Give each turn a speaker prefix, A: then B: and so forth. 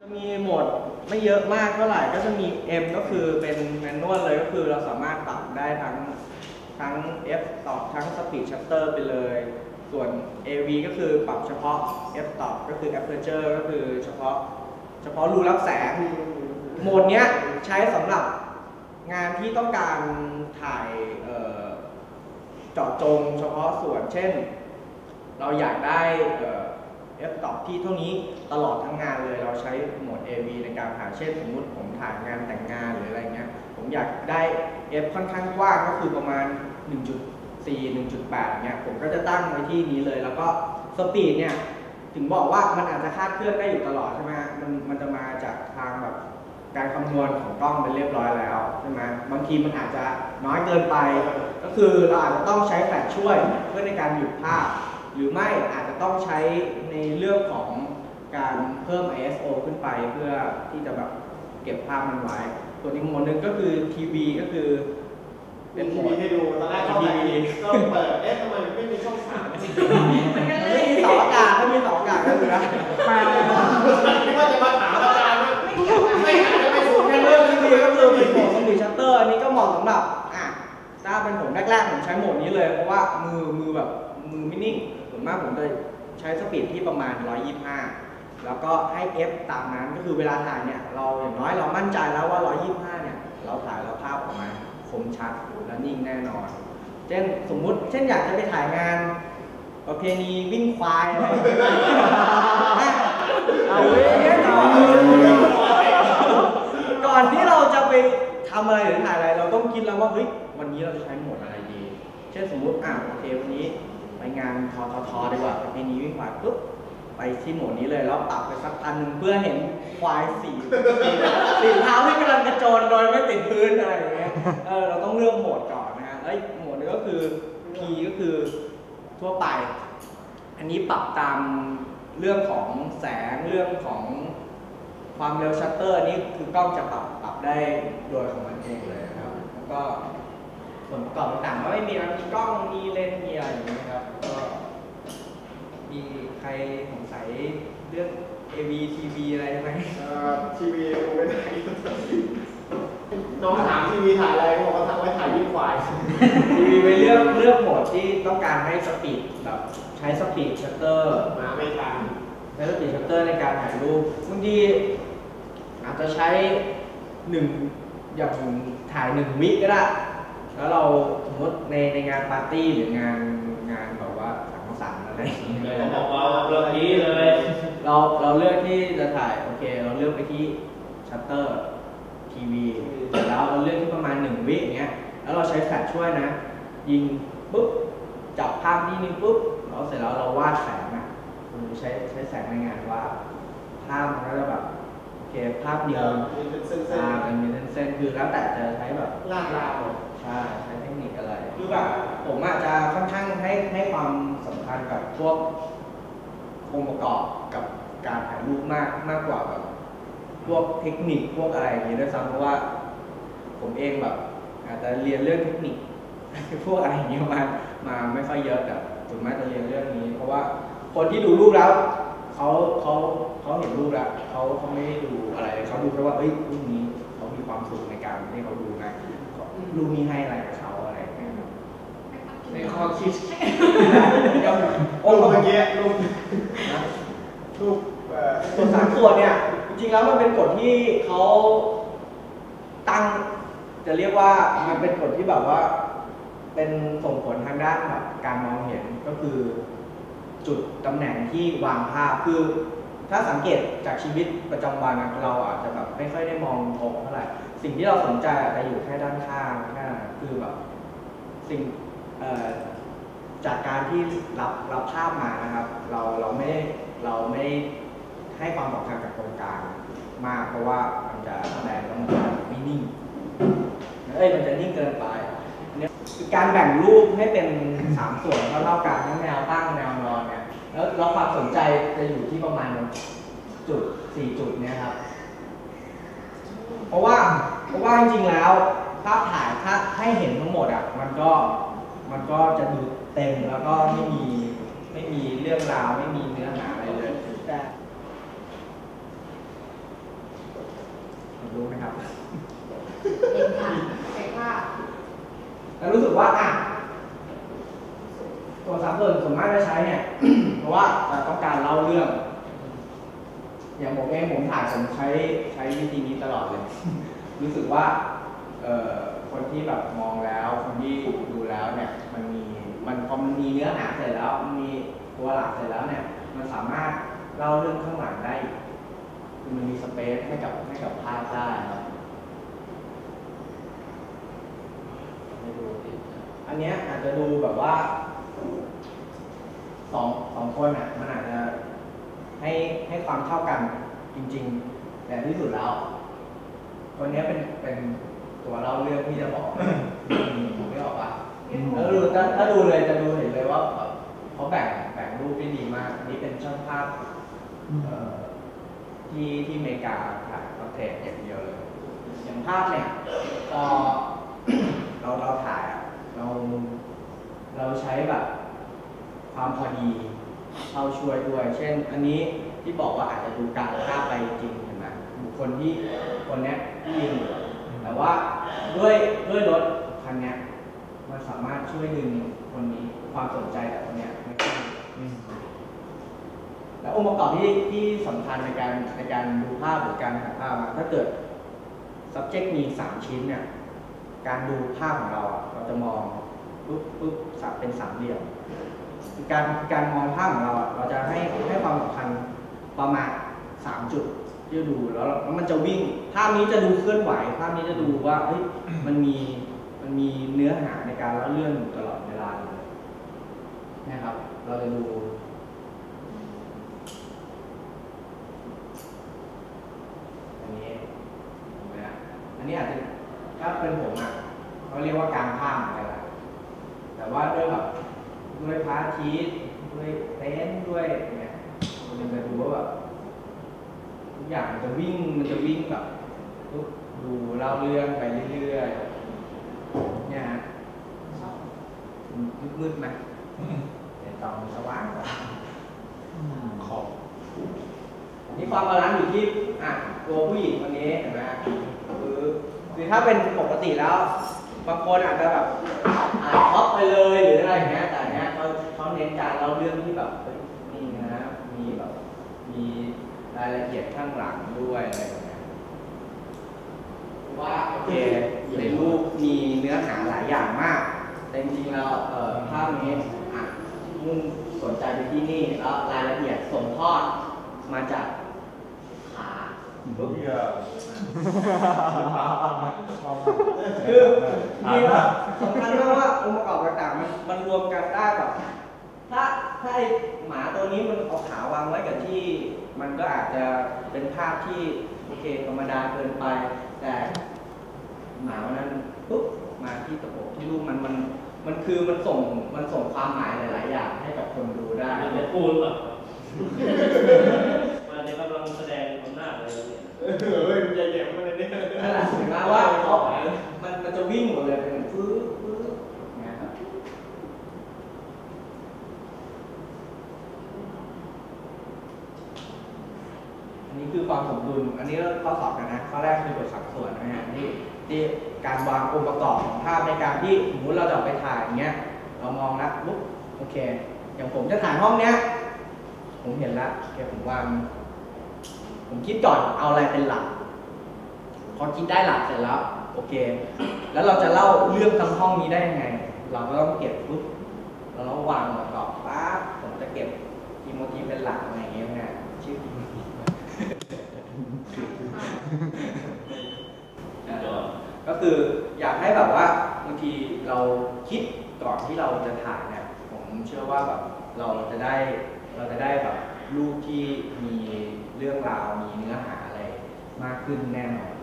A: จะมีโหมดไม่เยอะมากเท่าไหร่ก็จะมี M ก็คือเป็นแมนนวลเลยก็คือเราสามารถปรับได้ทั้งทั้ง F stop ทั้ง speed shutter ไปเลย ส่วน AV ก็คือปรับเฉพาะ F stop ก็คือ aperture ก็คือเฉพาะเฉพาะรูรับแสง โหมดเนี้ยใช้สำหรับงานที่ต้องการถ่ายเอ่อเจาะจงเฉพาะส่วนเช่น เราอยากได้ เอ่อ f ตอบที่เท่านี้ตลอดทั้งงานเลยเราใช้โหมด AV ในการถ่ายเช่นสมมุติผมถ่ายงานแต่งงานหรืออะไรเงี้ยผมอยากได้ f ค่อนข้างกว้างก็คือประมาณ 1.4 1.8เงี้ยผมก็จะตั้งไว้ที่นี้เลย แล้วก็สปีดเนี่ยถึงบอกว่ามันอาจจะคาดเคลื่อนได้อยู่ตลอดใช่ไหมมันมันจะมาจากทางแบบการคำนวณของกล้องเป็นเรียบร้อยแล้วใช่ไหมบางทีมันอาจจะน้อยเกินไป ก็คือเราอาจจะต้องใช้แฟลชช่วยเพื่อในการหยุดภาพ หรือไม่อาจจะต้องใช้ในเรื่องของการเพิ่ม ISO ขึ้นไปเพื่อที่จะแบบเก็บภาพมันไว้ ส่วนอีกโหมดหนึ่งก็คือทีวีก็คือ
B: เป็นทีวีให้ดูตอนแรกเข้าไปก็เปิดเอ๊ะทำไมไม่มีช่องสาม
A: มันไม่มีเสาอากาศถ้ามีเสาอากาศก็คือนะ
B: คิดว่าจะมาถามอาจารย์ว่าไม่หาจะไม่สูง
A: ใน
B: แค่
A: เรื่
B: เรื่
A: อ
B: องง
A: ที
B: ที
A: วี
B: วี
A: ก็
B: ก็
A: คื
B: คืออ
A: เป็
B: เป็นน
A: โหมดสปีดชัตเตอร์อันนี้ก็เหมาะสำหรับอะถ้าเป็นผมแรกๆผมใช้โหมดนี้เลยเพราะว่ามือมือแบบมือไม่นิ่งส่ วนมากผมจะใช้สปีดที่ประมาณ 125 แล้วก็ให้ F ตามนั้นก็คือเวลาถ่ายเนี่ยเราอย่างน้อยเรามั่นใจแล้วว่า 125 เนี่ยเราถ่ายแล้วภาพออกมาคมชัดและนิ่งแน่นอน เช่นสมมุติเช่นอยากจะไปถ่ายงาน ประเพณีวิ่งควายอะไรอางเงี้ยเอาเว้ยก่อนที่เราจะไปทำอะไรหรือถ่ายอะไร เราต้องคิดแล้วว่าเฮ้ยวันนี้เราจะใช้โหมดอะไรดี เช่นสมมุติอะโอเควันนี้ ไปงานทอทอทอดีกว่าประเพณีวิ่งควายปุ๊บไปที่โหมดนี้เลยแล้วปรับไปสักพันหนึ่งเพื่อเห็นควายสีสีเท้าที่กำลังกระโจนโดยไม่ติดพื้นอะไรอย่างเงี้ยเออเราต้องเลือกโหมดก่อนนะฮะเอ้ยโหมดนี้ก็คือ P ก็คือทั่วไป อันนี้ปรับตามเรื่องของแสงเรื่องของความเร็วชัตเตอร์นี่คือกล้องจะปรับปรับได้โดยของมันเองเลยนะครับแล้วก็ ส่วนประกอบต่างๆก็ไม่มีนะมีกล้องมีเลนส์มีอะไรอย่างเงี้ยครับก็มีใครสงสัยเรื่อง AV TV อะไรไหม
B: ทีวีดูไม่ได้น้องถามทีวีถ่ายอะไรเขาบอกว่าทำไว้ถ่ายยิ่งควาย
A: ทีวีไปเลือกเลือกโหมดที่ต้องการให้สปีดแบบใช้สปีดชัตเตอร์
B: มาไม่ทัน
A: ใช้สปีดชัตเตอร์ในการถ่ายรูปบางทีอาจจะใช้หนึ่งอย่างถ่ายหนึ่งวิก็ได้ แล้วเราสมมติในในงานปาร์ตี้หรืองานงานแบบว่าสังสรรค์อะไรอย่างเงี้ย
C: เลยผมบอกว่าเรื่องนี้เลย
A: เราเราเลือกที่จะถ่ายโอเค เราเลือกไปที่ชัตเตอร์ทีวีเสร็จแล้วเราเลือกที่ประมาณหนึ่งวิอย่างเงี้ยแล้วเราใช้แฟลชช่วยนะ ยิงปุ๊บจับภาพที่นี่ปุ๊บแล้วเสร็จแล้วเราวาดแสงนะคือใช้ใช้แสงในงานวาดภาพมันก็จะแบบโอเคภาพเดียว
B: มีเป็นเส้น
A: อ่ามันมีเส้นๆคือแล้วแต่จะใช้แบบ
B: ๆลากลาว
A: ช่ใช้เทคนิคอะไร คือแบบผมอาจจะค่อนข้างให้ให้ความสำคัญกับพวกองค์ประกอบกับการถ่ายรูปมากมากกว่าแบบพวกเทคนิคพวกอะไรอย่างนี้ด้วยซ้ำเพราะว่า ผมเองแบบ อาจจะเรียนเรื่องเทคนิค พวกอะไรอย่างเงี้ยมามาไม่ค่อยเยอะแต่ส่วนมากจะเรียนเรื่องนี้ เพราะว่าคนที่ดูรูปแล้วเขาเขาเขาเห็นรูปแล้วเขาเขาไม่ได้ดูอะไรเขาดูแค่ว่าเอ้ยรูปนี้เขามีความสุขในการที่เขาดูนะ รูปนี้ให้อะไรกับเขาอะไรอย่างเงี้ยครับ
B: ในข้อคิด
A: โอ้
B: รูปเมื่อกี้รูป
A: นะ
B: รูปเอ่อ
A: ส่วนสามส่วนเนี่ย จริงๆแล้วมันเป็นกฎที่เขาตั้ง จะเรียกว่ามันเป็นกฎที่แบบว่า เป็นส่งผลทางด้านแบบการมองเห็นก็คือ จุดตำแหน่งที่วางภาพคือถ้าสังเกตจากชีวิตประจำวันนะเราอาจจะแบบไม่ค่อยได้มองตรงเท่าไหร่ สิ่งที่เราสนใจอาจจะอยู่แค่ด้านข้างแค่นั้นคือแบบสิ่งจากการที่รับรับภาพมานะครับ เราเราไม่ได้เราไม่ได้ให้ความสำคัญกับตรงกลางมากเพราะว่ามันจะแสดงว่ามันจะไม่นิ่งเอ้ยมันจะนิ่งเกินไปเนี่ยการแบ่งรูปให้เป็นสามส่วนเท่าเท่ากันทั้งแนวตั้งแนวนอนเนี่ยแล้วแล้วความสนใจจะอยู่ที่ประมาณจุดสี่จุดเนี่ยครับ เพราะว่าเพราะว่าจริงๆแล้วภาพถ่ายถ้าให้เห็นทั้งหมดอะมันก็มันก็จะดูเต็มแล้วก็ไม่มีไม่มีเรื่องราวไม่มีเนื้อหาอะไรเลยแต่รู้ไหมครับ
D: เห็นค่ะเห็นว่า
A: แล้วรู้สึกว่าอะตัวสามส่วนส่วนมากจะใช้เนี่ย เพราะว่าเราต้องการเล่าเรื่อง อย่างผมเองผมถ่ายผมใช้ใช้วิธีนี้ตลอดเลย รู้สึกว่าคนที่แบบมองแล้ว คนที่ดูแล้วเนี่ยมันมีมันพอมันมีเนื้อหาเสร็จแล้วมันมีตัวหลักเสร็จแล้วเนี่ย มันสามารถเล่าเรื่องข้างหลังได้คือมันมีสเปซให้กับให้กับภาพได้ครับ
C: ไม่ดู
A: อันเนี้ยอาจจะดูแบบว่าสองสองคนอะมันอาจจะ ให้ให้ความเท่ากันจริงๆ แต่ที่สุดแล้วคนเนี้ยเป็นเป็นตัวเล่าเรื่องที่จะบอกไม่ออกปะถ้าดูถ้าถ้าดูเลยจะดูเห็นเลยว่าแบบเขาแบ่งแบ่งรูปได้ดีมากอันนี้เป็นช่างภาพเอ่อที่ที่อเมริกาถ่ายประเทศอย่างเดียวเลยอย่างภาพเนี่ยพอเราเราถ่ายอะเราเราใช้แบบความพอดี เข้าช่วยด้วย เช่น อันนี้ที่บอกว่าอาจจะดูกลางภาไปจริงเห็นไหมบุคคลที่คนเนี้ยที่ยืนอยู่แต่ว่าด้วยด้วยรถคันเนี้ยมันสามารถช่วยดึงคนนี้ความสนใจจากคนเนี้ยไม่ขึ้แล้วองค์ประกอบที่ที่สำคัญในการในการดูภาพหรือการถ่ายภาพถ้าเกิด subject มีสามชิ้นเนี่ยการดูภาพของเราอะเราจะมองปุ๊บปุ๊บสับเป็นสามเหลี่ยม การการมองภาพของเราอะเราจะให้ให้ความสำคัญประมาณสามจุดที่จะดูแล้วแล้วมันจะวิ่งภาพนี้จะดูเคลื่อนไหวภาพนี้จะดูว่าเฮ้ยมันมีมันมีเนื้อหาในการเล่าเรื่องอยู่ตลอดเวลาเลยนะครับ เราจะดูอันนี้เห็นไหมฮะอันนี้อาจจะถ้าเป็นผมอะเขาเรียกว่าการภาพเหมือนกันแหละแต่ว่าด้วยแบบ ด้วยพระอาทิตย์ด้วยเต็นด้วยเนี่ยมันจะดูว่าแบบทุกอย่างมันจะวิ่งมันจะวิ่งแบบดูเล่าเรื่องไปเรื่อยๆเนี่ยฮะมืดๆไหมเดี๋ยวตองสว่างกว่า
C: ขอบ
A: นี่ความบาลานซ์อยู่ที่อะตัวผู้หญิงคนนี้เห็นไหมคือคือถ้าเป็นปกติแล้วบางคนอาจจะแบบอ่านท็อปไปเลยหรืออะไรอย่างเงี้ย เขาเน้นการเล่าเรื่องที่แบบเฮ้ยนี่นะมีแบบมีรายละเอียดข้างหลังด้วยอะไรแบบเนี้ยว่าโอเคในรูปมีเนื้อหาหลายอย่างมาก แต่จริงๆแล้วเอ่อภาพนี้อะมุ่งสนใจไปที่นี่แล้วรายละเอียดส่งทอดมาจากขาปุ๊บคือมีแบบสำคัญมากว่าองค์ประกอบต่างๆมันมันรวมกันได้แบบ ถ้าถ้าไอหมาตัวนี้มันเอาขาวางไว้กับที่ มันก็อาจจะเป็นภาพที่โอเคธรรมดาเกินไป แต่หมาวันนั้นปุ๊บมาที่ตะโกที่รูปมันมันมันคือมันส่งมันส่งความหมายหลาย ๆ อย่างให้กับคนดูได้
C: มันจะพูดแบบมันจะกำลังแสดงอำนาจอะไรเนี่ย
B: เฮ้ยมันใหญ่ๆมันเลยเนี่ย
A: นั่นแหละเห็นไหมว่าเขามันมันจะวิ่งหมดเลยเป็นฟื้นฟื้นอย่างเงี้ยครับ อั นนี้คือความสมดุล อันนี้เราข้อสอบกันนะ ข้อแรกคือบทสัดส่วนนะฮะที่ที่การวางองค์ประกอบของภาพในการที่สมมติเราจะไปถ่ายอย่างเงี้ย เรามองแล้วปุ๊บโอเค อย่างผมจะถ่ายห้องเนี้ย ผมเห็นแล้วโอเคผมวาง ผมคิดก่อนเอาอะไรเป็นหลัก พอคิดได้หลักเสร็จแล้วโอเค แล้วเราจะเล่าเรื่องทั้งห้องนี้ได้ยังไง เราก็ต้องเก็บปุ๊บเราก็วางประกอบปั๊บผมจะเก็บทีโมทีเป็นหลักอะอย่างเงี้ยนะชื่อทีโมที
C: จอด
A: ก็คืออยากให้แบบว่าบางทีเราคิดก่อนที่เราจะถ่ายเนี่ยผมเชื่อว่าแบบเราจะได้เราจะได้แบบรูปที่มีเรื่องราวมีเนื้อหาอะไรมากขึ้นแน่นอน